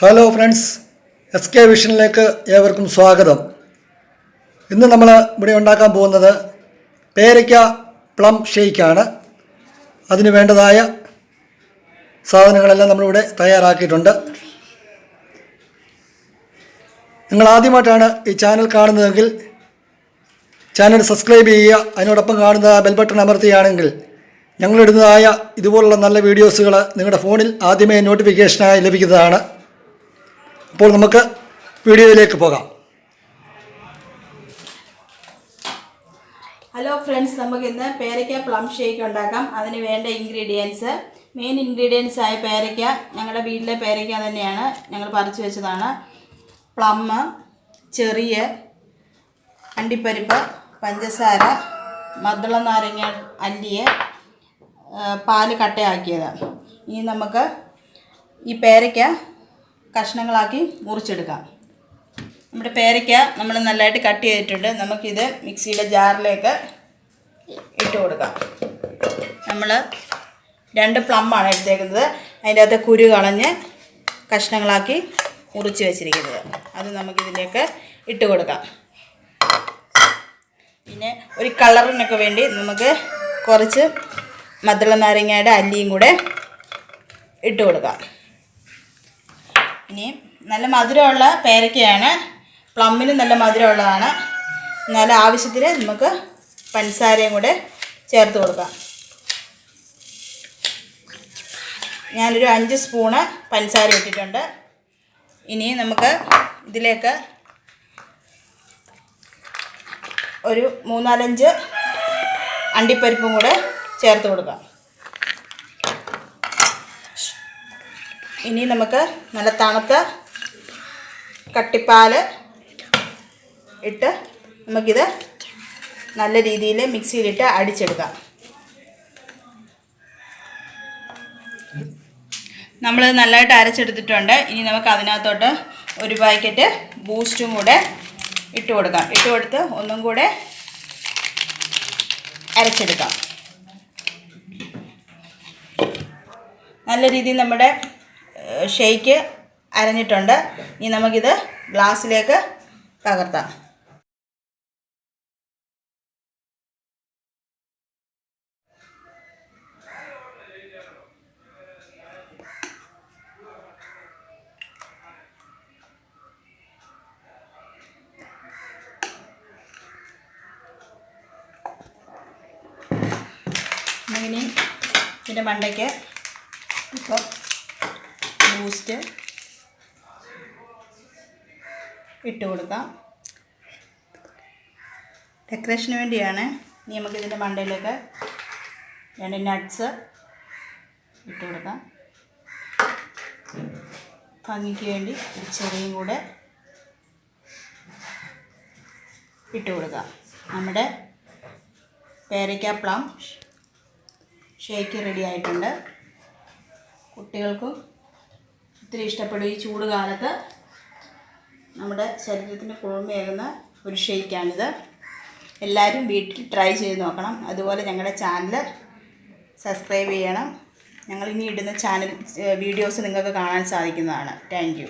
Hello friends S K വിഷനിലേക്ക് ഏവർക്കും സ്വാഗതം. ഇന്ന് നമ്മൾ ഇവിടെ ഉണ്ടാക്കാൻ പോകുന്നത് പേരയ്ക്ക പ്ലം ഷേക്കാണ് അതിന് വേണ്ടതായ സാധനങ്ങളെല്ലാം നമ്മളിവിടെ തയ്യാറാക്കിയിട്ടുണ്ട്. നിങ്ങൾ ആദ്യമായിട്ടാണ് ഈ ചാനൽ കാണുന്നതെങ്കിൽ ചാനൽ സബ്സ്ക്രൈബ് ചെയ്യുക. അതിനോടൊപ്പം കാണുന്ന ബെൽ ബട്ടൺ അമർത്തുകയാണെങ്കിൽ ഞങ്ങളിടുന്നതായ ഇതുപോലുള്ള നല്ല വീഡിയോസുകൾ നിങ്ങളുടെ ഫോണിൽ ആദ്യമേ നോട്ടിഫിക്കേഷനായി ലഭിക്കുന്നതാണ്. അപ്പോൾ നമുക്ക് വീഡിയോയിലേക്ക് പോകാം. ഹലോ ഫ്രണ്ട്സ് നമുക്ക് ഇന്ന് പേരയ്ക്ക പ്ലം ഷേക്ക് ഉണ്ടാക്കാം. അതിന് വേണ്ട ഇൻഗ്രീഡിയൻസ് മെയിൻ ഇൻഗ്രീഡിയൻസ് ആയ പേരയ്ക്ക ഞങ്ങളുടെ വീട്ടിലെ പേരയ്ക്ക തന്നെയാണ്. ഞങ്ങൾ പറിച്ചു വെച്ചതാണ്. പ്ലം ചെറിയ അണ്ടിപ്പരിപ്പ് പഞ്ചസാര മദ്ദള നാരങ്ങ അല്ലിയ പാൽ കട്ടയാക്കിയത്. ഇനി നമുക്ക് ഈ പേരയ്ക്ക കഷ്ണങ്ങളാക്കി മുറിച്ചെടുക്കാം. നമ്മുടെ പേരയ്ക്ക നമ്മൾ നല്ലതായിട്ട് കട്ട് ചെയ്തിട്ടുണ്ട്. നമുക്കിത് മിക്സിയുടെ ജാറിലേക്ക് ഇട്ട് കൊടുക്കാം. നമ്മൾ രണ്ട് പ്ലമ്മാണ് എടുത്തേക്കുന്നത്. അതിന്റെ അകത്ത് കുരു കളഞ്ഞ് കഷ്ണങ്ങളാക്കി മുറിച്ച് വെച്ചിരിക്കുന്നത്. അത് നമുക്കിതിലേക്ക് ഇട്ട് കൊടുക്കാം. പിന്നെ ഒരു കളറിനൊക്കെ വേണ്ടി നമുക്ക് കുറച്ച് മദ്ദള നാരങ്ങയുടെ അല്ലിയും കൂടെ ഇട്ട് കൊടുക്കാം. ഇനി നല്ല മധുരമുള്ള പേരക്കയാണ്. പ്ലമ്മിന് നല്ല മധുരമുള്ളതാണ്. നല്ല ആവശ്യത്തിന് നമുക്ക് പഞ്ചസാരയും കൂടെ ചേർത്ത് കൊടുക്കാം. ഞാനൊരു അഞ്ച് സ്പൂണ് പഞ്ചസാര ഇട്ടിട്ടുണ്ട്. ഇനി നമുക്ക് ഇതിലേക്ക് ഒരു മൂന്നാലഞ്ച് അണ്ടിപ്പരിപ്പും കൂടെ ചേർത്ത് കൊടുക്കാം. ഇനി നമുക്ക് നല്ല തണുത്ത കട്ടിപ്പാൽ ഇട്ട് നമുക്കിത് നല്ല രീതിയിൽ മിക്സിയിലിട്ട് അടിച്ചെടുക്കാം. നമ്മൾ നല്ലതായിട്ട് അരച്ചെടുത്തിട്ടുണ്ട്. ഇനി നമുക്ക് അതിനകത്തോട്ട് ഒരു പാക്കറ്റ് ബൂസ്റ്റും കൂടെ ഇട്ട് കൊടുക്കാം. ഇട്ട് കൊടുത്ത് ഒന്നും കൂടെ അരച്ചെടുക്കാം. നല്ല രീതിയിൽ നമ്മുടെ ഷേക്ക് അരഞ്ഞിട്ടുണ്ട്. ഇനി നമുക്കിത് ഗ്ലാസ്സിലേക്ക് പകർത്താം. ഇനി ഇതിന്റെ മണ്ടയ്ക്ക് ഇപ്പോൾ ബൂസ്റ്റ് ഇട്ട് കൊടുക്കാം. ഡെക്കറേഷന് വേണ്ടിയാണ് ഇനി നമുക്ക് ഇതിന്റെ മണ്ടയിലേക്ക് രണ്ട് നട്ട്സ് ഇട്ട് കൊടുക്കാം. ഭംഗിക്ക് വേണ്ടി ഒരു ചെറിയും കൂടെ ഇട്ട് കൊടുക്കാം. നമ്മുടെ പേരയ്ക്ക പ്ലം ഷേക്ക് റെഡി ആയിട്ടുണ്ട്. കുട്ടികൾക്കും ഒത്തിരി ഇഷ്ടപ്പെടും ഈ ചൂട് കാലത്ത്. നമ്മുടെ ശരീരത്തിന് കുളിർമയേകുന്ന ഒരു ഷേക്കാണിത്. എല്ലാവരും വീട്ടിൽ ട്രൈ ചെയ്ത് നോക്കണം. അതുപോലെ ഞങ്ങളുടെ ചാനൽ സബ്സ്ക്രൈബ് ചെയ്യണം. ഞങ്ങൾ ഇനി ഇടുന്ന ചാനൽ വീഡിയോസ് നിങ്ങൾക്ക് കാണാൻ സാധിക്കുന്നതാണ്. താങ്ക്